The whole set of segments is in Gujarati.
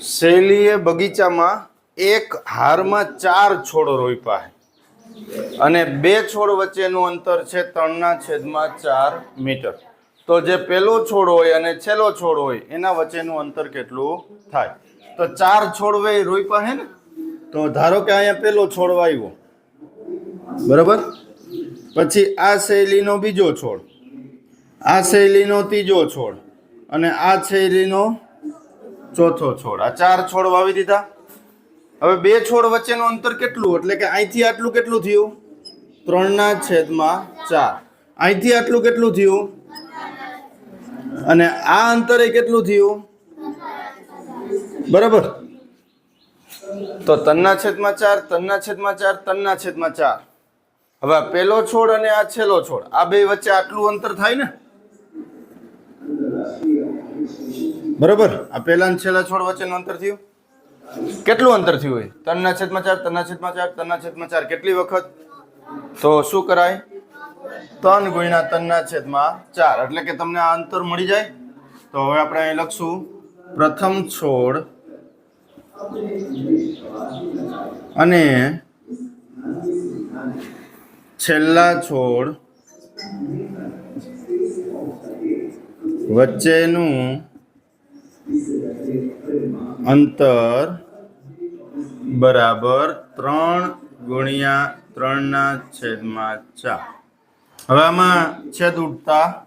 શૈલીએ બગીચામાં એક હારમાં ચાર છોડ રોપ્યા અને બે છોડ વચ્ચેનું અંતર છે ત્રણના છેદમાં ચાર મીટર. તો જે પેલો છોડ હોય અને છેલ્લો છોડ હોય, એના વચ્ચેનું અંતર કેટલું થાય? તો ચાર છોડ વે રોપ્યા હે ને? તો ધારો કે અહીંયા પેલો છોડ વાવ્યો બરાબર? પછી આ શૈલીનો બીજો છોડ. આ શૈલીનો ત્રીજો છોડ. અને આ શૈલીનો ચોથો છોડ. આ ચાર છોડ વાવી દીધા. હવે બે છોડ વચ્ચેનું અંતર કેટલું? એટલે કે અહીંથી આટલું કેટલું થયું? ત્રણના છેદમાં ચાર. અહીંથી આટલું કેટલું થયું? અને આ અંતરે કેટલું થયું? બરાબર? તો તનના છેદમાં ચાર તનના છેદમાં ચાર તનના છેદમાં ચાર. હવે પેલો છોડ અને આ છેલ્લો છોડ. આ બે વચ્ચે આટલું અંતર થાય ને? બરાબર. આ પહેલા છેલ્લા છોડ વચ્ચેનું અંતર થયું? કેટલું અંતર થયું હોય ત્રણના છેદમાં ચાર, ત્રણના છેદમાં ચાર, ત્રણના છેદમાં ચાર. કેટલી વખત? તો શું કરાય? ત્રણ ગુણ્યા ત્રણના છેદમાં ચાર. એટલે કે તમને આ અંતર મળી જાય. તો હવે આપણે અહીં લખશું. પ્રથમ છોડ અને છેલ્લા છોડ વચ્ચેનું અંતર બરાબર ત્રણ ગુણ્યા ત્રણના છેદમાં ચાર. હવે આમાં છેદ ઉડતા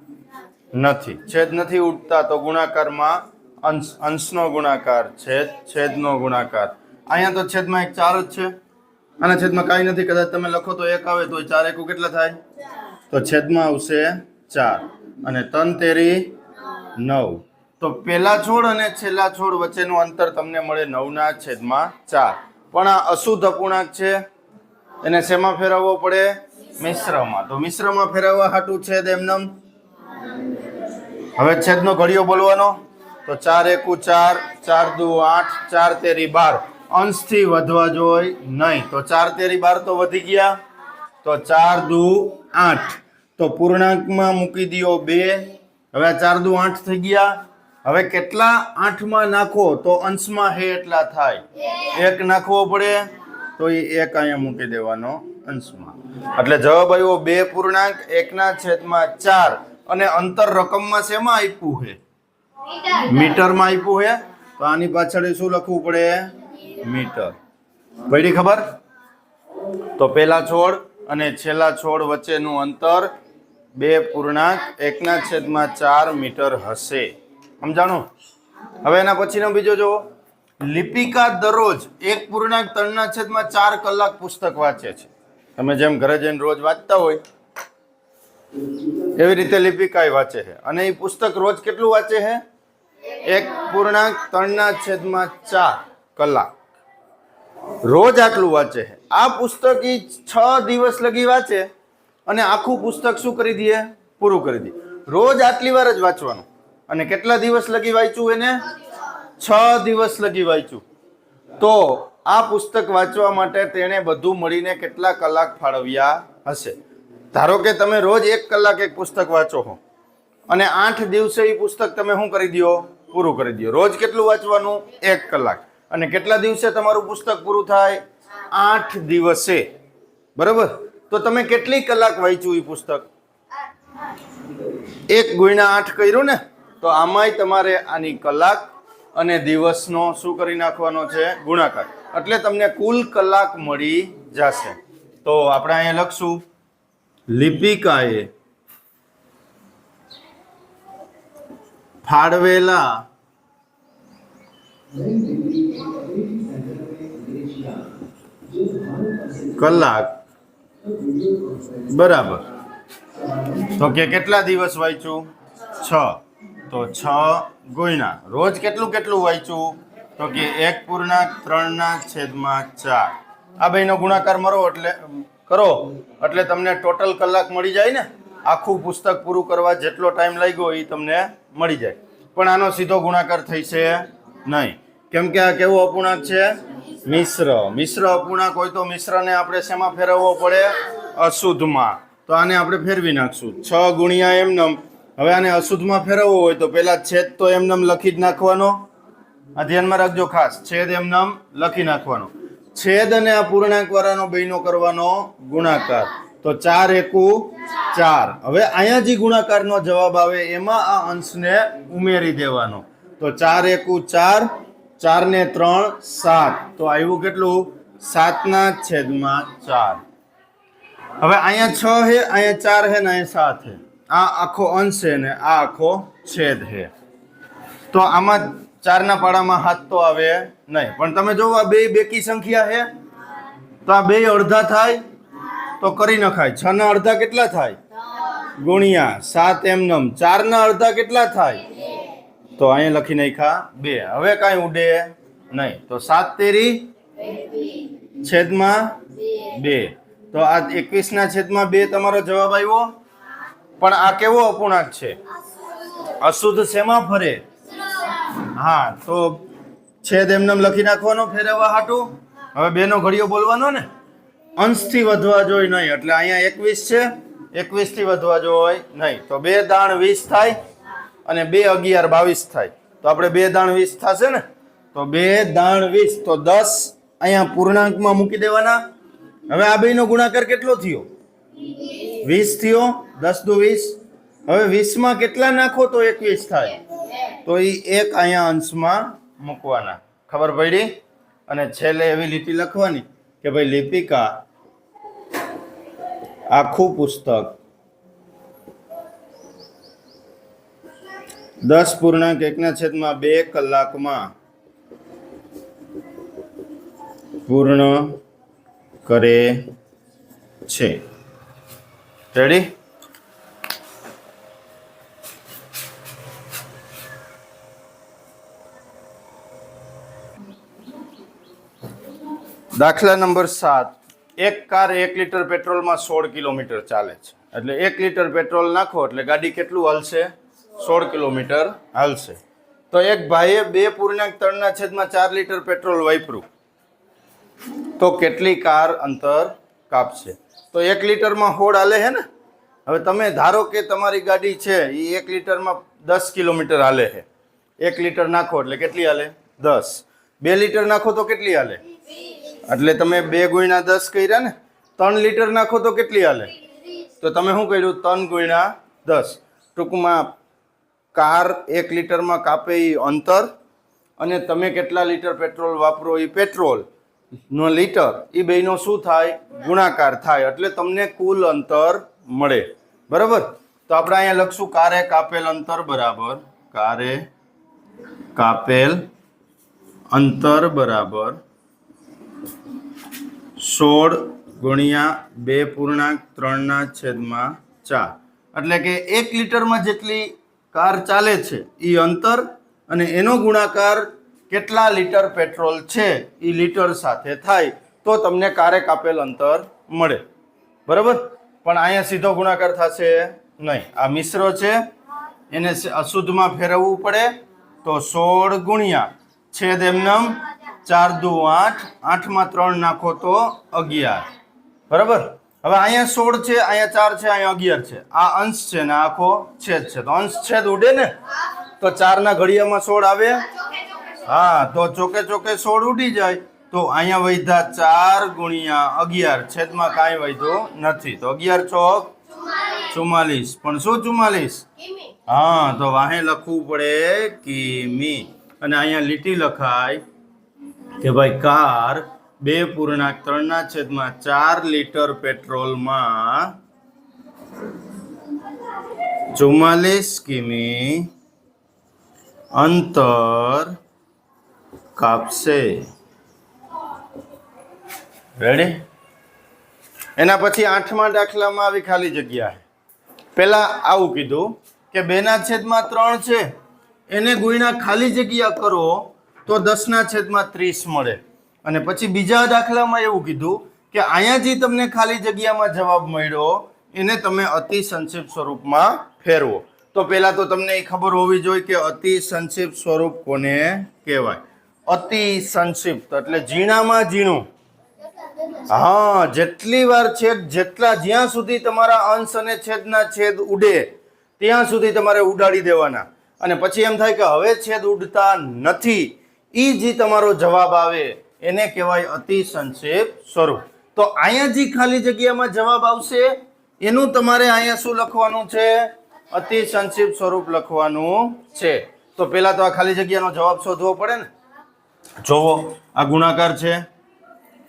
નથી. છેદ નથી ઉડતા તો ગુણાકારમાં અંશ, અંશનો ગુણાકાર છેદ છેદનો ગુણાકાર. અહીંયા તો છેદમાં એક ચાર જ છે. આના છેદમાં કાંઈ નથી. કદાચ તમે લખો તો એક આવે તો ચાર એકુ કેટલા થાય? તો છેદમાં આવશે ચાર. અને તન તેરી નવ. તો પેલા છોડ અને છેલ્લા છોડ વચ્ચેનું અંતર તમને મળે નવના છેદમાં ચાર. પણ આ અશુદ્ધ અપૂર્ણાંક છે. એને શેમાં ફેરવવો પડે? મિશ્રમાં. તો મિશ્રમાં ફેરવવા હાટું છેદ એમનેમ. હવે છેદનો ઘડિયો બોલવાનો. તો ચાર એકુ ચાર ચાર દુ આઠ, ચાર તેરી બાર. અંશથી વધવા જોઈએ નહીં. તો ચાર તેરી બાર તો વધી ગયા. તો ચાર દુ આઠ. તો પૂર્ણાંકમાં મૂકી દો બે. હવે ચાર દુ આઠ થઈ ગયા. હવે કેટલા આઠમાં નાખો તો અંશમાં હે એટલા થાય? એક નાખવો પડે તો એ એક અહીંયા મૂકી દેવાનો અંશમાં. એટલે જવાબ આવ્યો બે પૂર્ણાંક, એકના છેદમાં ચાર. અને અંતર રકમમાં શેમાં આપ્યું છે? મીટરમાં આપ્યું છે. તો આની પાછળ શું લખવું પડે? મીટર. પડી ખબર? તો પેલા છોડ અને છેલ્લા છોડ વચ્ચેનું અંતર બે પૂર્ણાંક, એકના છેદમાં ચાર મીટર હશે. સમજાણું? હવે એના પછીનો બીજો જુઓ. લિપિકા દરરોજ એક પૂર્ણાંક ત્રણના છેદમાં ચાર કલાક પુસ્તક વાંચે છે. તમે જેમ ઘરે જઈને રોજ વાંચતા હોય, એવી રીતે લિપિકાએ વાંચે છે. અને એ પુસ્તક રોજ કેટલું વાંચે છે? એક પૂર્ણાંક ત્રણના છેદમાં ચાર કલાક. રોજ આટલું વાંચે છે. આ પુસ્તક એ છ દિવસ લગી વાંચે. અને આખું પુસ્તક શું કરી દઈએ પૂરું કરી દઈએ રોજ આટલી વાર જ વાંચવાનું. અને કેટલા દિવસ લગી વાંચ્યું એને? છ દિવસ લગી વાંચ્યું. તો આ પુસ્તક વાંચવા માટે તેણે બધું મળીને કેટલા કલાક ફાળવ્યા હશે? ધારો કે તમે રોજ એક કલાક એક પુસ્તક વાંચો હો, અને આઠ દિવસે એ પુસ્તક તમે શું કરી દો? પૂરું કરી દો. રોજ કેટલું વાંચવાનું? એક કલાક. અને કેટલા દિવસે તમારું પુસ્તક પૂરું થાય? આઠ દિવસે. બરાબર? તો તમે કેટલી કલાક વાંચ્યું એ પુસ્તક? એક ગુણ્યા આઠ કર્યું ને? તો આમાંય તમારે આની કલાક અને દિવસનો શું કરી નાખવાનો છે? ગુણાકાર. એટલે તમને કુલ કલાક મળી જશે. તો આપણે અહીંયા લખશું. લિપિકાએ ફાળવેલા કલાક બરાબર. તો કે કેટલા દિવસ વાંચ્યું? છ. તો છ ગુણ્યા. રોજ કેટલું કેટલું વાંચ્યું? તો કે એક પૂર્ણાંક ત્રણના છેદમાં ચાર. આ ભાઈનો ગુણાકાર મરો એટલે, કરો. એટલે તમને ટોટલ કલાક મળી જાય ને? આખું પુસ્તક પૂરું કરવા જેટલો ટાઈમ લાગ્યો એ તમને મળી જાય. પણ આનો સીધો ગુણાકાર થઈ છે નહીં. કેમ કે આ કેવો અપૂર્ણાંક છે? મિશ્ર. મિશ્ર અપૂર્ણાંક હોય તો મિશ્રને આપણે શેમાં ફેરવવો પડે? અશુદ્ધમાં. તો આને આપણે ફેરવી નાખશું. છ ગુણ્યા એમ હવે આને અશુદ્ધમાં ફેરવવું હોય તો પેલા છેદ તો એમનામ લખી જ નાખવાનો. આ ધ્યાનમાં રાખજો ખાસ, છેદ એમનામ લખી નાખવાનો. છેદ અને આ પૂર્ણાંક વાળાનો બહેનો કરવાનો ગુણાકાર. તો ચાર એકુ ચાર. હવે અહીંયા જે ગુણાકારનો જવાબ આવે એમાં આ અંશને ઉમેરી દેવાનો. તો ચાર એકુ ચાર ચાર ને ત્રણ, સાત. તો આવ્યું કેટલું? સાતના છેદમાં ચાર. હવે અહીંયા છ હે, અહીંયા ચાર હે ને અહીંયા સાત હે. આ આખો અંશ છે ને આ આખો છેદ છે. તો આમાં ચારના પાડામાં હાથ તો આવે નહીં. પણ તમે જો આ બે બેકી સંખ્યા છે. તો આ બે અડધા થાય તો કરી નખાય. છ ના અડધા કેટલા થાય? ગુણ્યા સાત એમનમ. ચાર ના અડધા કેટલા થાય? તો અહીંયા લખી નાખ્યા બે. હવે કાંઈ ઉડે નહીં. તો સાત તેરી છેદમાં બે. તો આ એકવીસ ના છેદમાં બે તમારો જવાબ આવ્યો. પણ આ કેવો અપૂર્ણાંક છે? અશુદ્ધ શેમાં ફરે? હા, તો છેદ એમનેમ લખી નાખવાનો, ફેરવવા હાટું. હવે બેનો ઘડિયો બોલવાનો ને? અંશથી વધવા જોઈએ નહીં, એટલે અહીંયા એકવીસ છે. એકવીસથી વધવા જોઈએ નહીં. તો બે દાણ વીસ થાય અને બે અગિયાર બાવીસ થાય. તો આપણે બે દાણ વીસ થશે ને? તો બે દાણ વીસ, તો દસ અહીંયા પૂર્ણાંકમાં મૂકી દેવાના. હવે આ બેનો ગુણાકાર કેટલો થયો? વીસ થયો, દસ દુ વીસ. હવે વીસમાં કેટલા નાખો તો એકવીસ થાય. તો એ એક અહીંયા અંશમાં મૂકવાના. ખબર પડી? અને છેલ્લે એવી લીટી લખવાની કે ભાઈ લિપિકા આખું પુસ્તક દસ પૂર્ણાંક એકના છેદમાં બે કલાકમાં પૂર્ણ કરે છે. રેડી દાખલા નંબર સાત. એક કાર એક લીટર પેટ્રોલમાં સોળ કિલોમીટર ચાલે છે. એટલે એક લીટર પેટ્રોલ નાખો એટલે ગાડી કેટલું હાલશે? સોળ કિલોમીટર હાલશે. તો એક ભાઈએ બે પૂર્ણાંક ત્રણના છેદમાં ચાર લીટર પેટ્રોલ વાપર્યું. તો કેટલી કાર અંતર કાપશે? તો એક લીટરમાં હોડ હાલે છે ને? હવે તમે ધારો કે તમારી ગાડી છે એ એક લીટરમાં દસ કિલોમીટર હાલે છે. એક લીટર નાખો એટલે કેટલી હાલે? દસ. બે લીટર નાખો તો કેટલી હાલે? એટલે તમે બે ગુણ્યા દસ કર્યા ને, ત્રણ લીટર નાખો તો કેટલી હાલે? તો તમે શું કર્યું? ત્રણ ગુણ્યા દસ. ટૂંકમાં કાર એક લીટરમાં કાપે એ અંતર, અને તમે કેટલા લીટર પેટ્રોલ વાપરો એ પેટ્રોલ? નો લીટર એ બેનો શું થાય? ગુણાકાર થાય, એટલે તમને કુલ અંતર મળે. બરાબર? તો આપણે અહીંયા લખશું કારે કાપેલ અંતર બરાબર, કારે કાપેલ અંતર બરાબર સોળ ગુણ્યા બે પૂર્ણાંક ત્રણના છેદમાં ચાર. એટલે કે એક લીટરમાં જેટલી કાર ચાલે છે એ અંતર અને એનો ગુણાકાર કેટલા લીટર પેટ્રોલ છે એ લીટર સાથે થાય તો તમને કારે કાપેલ અંતર મળે. બરાબર? પણ અહીંયા સીધો ગુણાકાર થશે નહીં. આ મિશ્ર છે. એને અશુદ્ધમાં ફેરવવું પડે તો સોળ ગુણ્યા છેદ એમનમ ચાર દુ આઠ. આઠમાં ત્રણ નાખો તો અગિયાર. બરાબર? હવે અહીંયા સોળ છે, અહીંયા ચાર છે, અહીંયા અગિયાર છે. આ અંશ છે ને આખો છેદ છે. તો અંશ છેદ ઉડે ને? તો ચારના ઘડિયામાં સોળ આવે. હા, તો ચોકે ચોકે સોળ ઉડી જાય. તો અહીંયા વૈધા ચાર ગુણ્યા અગિયાર. છેદમાં કાંઈ વૈધો નથી. તો અગિયાર ચોક ચુમ્માલીસ. પણ શું ચુમ્માલીસ? હા, તો વાહે લખવું પડે કિમી. અને અહીંયા લીટી લખાય કે ભાઈ કાર બે પૂર્ણાંક ત્રણના છેદમાં ચાર લીટર પેટ્રોલમાં ચુમ્માલીસ કિમી અંતર કાપશે. રેડી એના પછી આઠમા દાખલામાં આવી ખાલી જગ્યા પહેલા આવું કીધું કે બેના છેદમાં ત્રણ છે. એને ગુણ્યા ખાલી જગ્યા કરો તો દસના છેદમાં ત્રીસ મળે. અને પછી બીજા દાખલામાં એવું કીધું કે અહીંયા જે તમને ખાલી જગ્યામાં જવાબ મળ્યો એને તમે અતિ સંક્ષિપ્ત સ્વરૂપમાં ફેરવો. તો પહેલાં તો તમને એ ખબર હોવી જોઈએ કે અતિ સંક્ષિપ્ત સ્વરૂપ કોને કહેવાય? અતિ સંક્ષિપ્ત એટલે ઝીણામાં ઝીણું. હા, જેટલી વાર છેદ જેટલા જ્યાં સુધી તમારા અંશ અને છેદના છેદ ઉડે, ત્યાં સુધી તમારે ઉડાડી દેવાના. અને પછી એમ થાય કે હવે છેદ ઉડતા નથી. એ જે તમારો જવાબ આવે. એને કહેવાય અતિ સંક્ષેપ સ્વરૂપ. તો અહીંયા જે ખાલી જગ્યામાં જવાબ આવશે, એનું તમારે અહીંયા શું લખવાનું છે? અતિ સંક્ષિપ્ત સ્વરૂપ લખવાનું છે. તો પહેલા તો આ ખાલી જગ્યાનો જવાબ શોધવો પડે ને. જોવો, આ ગુણાકાર છે.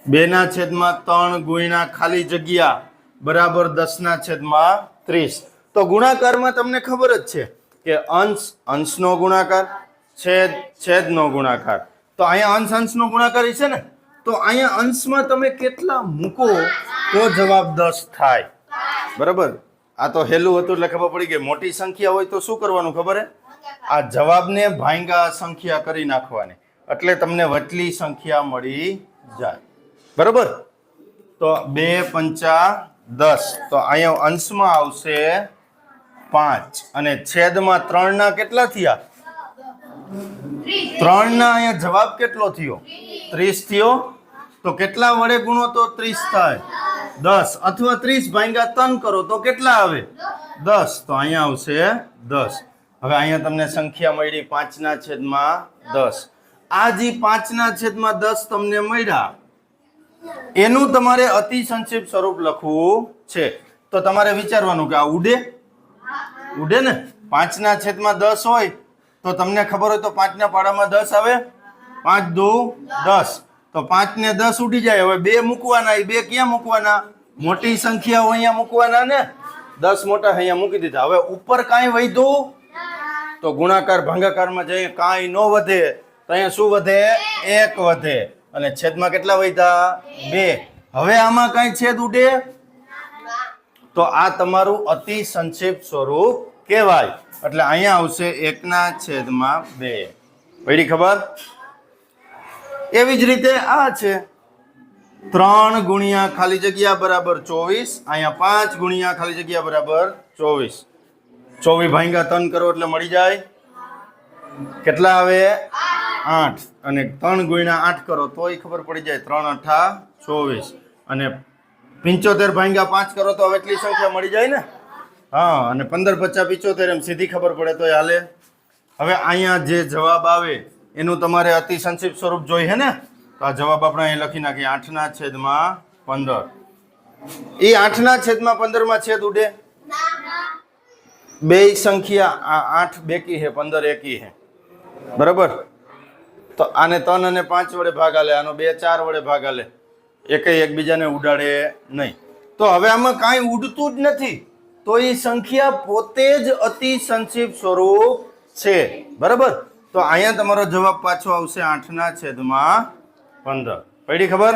બેના છેદમાં ત્રણ ગુણ્યા ખાલી જગ્યા, બરાબર દસના છેદમાં ત્રીસ. તો ગુણાકારમાં તમને ખબર જ છે કે અંશ, અંશનો ગુણાકાર, છેદ, છેદનો ગુણાકાર. તો અહીંયા અંશ, અંશનો ગુણાકાર છે ને? તો અહીંયા અંશમાં તમે કેટલા મૂકો તો જવાબ દસ થાય. બરાબર? આ તો હેલું હતું એટલે ખબર પડી ગઈ. મોટી સંખ્યા હોય તો શું કરવાનું ખબર હે? આ જવાબને ભાંગા સંખ્યા કરી નાખવાની. એટલે તમને વટલી સંખ્યા મળી જાય. બરોબર? તો બે પંચા દસ. તો અહીંયા અંશમાં આવશે પાંચ. અને છેદમાં ત્રણના કેટલા થયા? ત્રણના અહીંયા જવાબ કેટલો થયો? ત્રીસ થયો. તો કેટલા વડે ગુણો તો ત્રીસ થાય? દસ. અથવા ત્રીસ ભાંગ્યા ત્રણ કરો તો કેટલા આવે? દસ. તો અહીંયા આવશે દસ. હવે અહીંયા તમને સંખ્યા મળી પાંચના છેદમાં દસ. આ જે પાંચના છેદમાં દસ તમને મળ્યા. એનું તમારે અતિ સંક્ષિપ્ત સ્વરૂપ લખવું છે. તો તમારે વિચારવાનું કે આ ઉડે? ઉડે ને? પાંચના છેદમાં દસ હોય, તો તમને ખબર હોય તો પાંચના પાડામાં દસ આવે? પાંચ દો દસ. તો પાંચ ને દસ ઉડી જાય. હવે બે મૂકવાના એ બે ક્યાં મૂકવાના? મોટી સંખ્યાઓ અહીંયા મૂકવાના ને? દસ મોટા અહીંયા મૂકી દીધા. હવે ઉપર કાંઈ વધ્યું? તો ગુણાકાર, ભંગાકારમાં જઈએ, કાંઈ ન વધે. તો અહીંયા શું વધે? એક વધે. અને છેદમાં કેટલા વધ્યા? બે. હવે આમાં કાંઈ છેદ ઉડે? તો આ તમારું અતિ સંક્ષિપ્ત સ્વરૂપ કહેવાય. એટલે અહીંયા આવશે એકના છેદમાં બે. પડી ખબર? એવી જ રીતે આ છે. ત્રણ ગુણ્યા ખાલી જગ્યા બરાબર ચોવીસ. અહીંયા પાંચ ગુણ્યા ખાલી જગ્યા બરાબર ચોવીસ. ચોવીસ ભાંગા ત્રણ કરો એટલે મળી જાય. કેટલા આવે? આઠ અને ત્રણ ગુણ્યા આઠ કરો, તોય ખબર પડી જાય ત્રણ અઠા ચોવીસ. અને પંચોતેર ભાંગ્યા પાંચ કરો તો હવે એટલી સંખ્યા મળી જાય ને? હા, અને પંદર પચાસ પિચોતેર એમ સીધી ખબર પડે તોય હાલે. હવે અહીંયા જે જવાબ આવે, એનું તમારે અતિ સંક્ષિપ્ત સ્વરૂપ જોઈએ ને? તો આ જવાબ આપણે અહીં લખી નાખીએ. આઠના છેદમાં પંદર. એ આઠના છેદમાં પંદરમાં છેદ ઉડે? બે સંખ્યા, આ આઠ બેકી હે, પંદર એકી હે. બરાબર? તો આને ત્રણ અને પાંચ વડે ભાગા લે, આનો બે ચાર વડે ભાગા લે. એકે એકબીજાને ઉડાડે નહીં. તો હવે આમાં કાંઈ ઉડતું જ નથી. તો એ સંખ્યા પોતે જ અતિ સંક્ષિપ્ત સ્વરૂપ છે. બરાબર? તો અહીંયા તમારો જવાબ પાછો આવશે આઠના છેદમાં પંદર. પડી ખબર?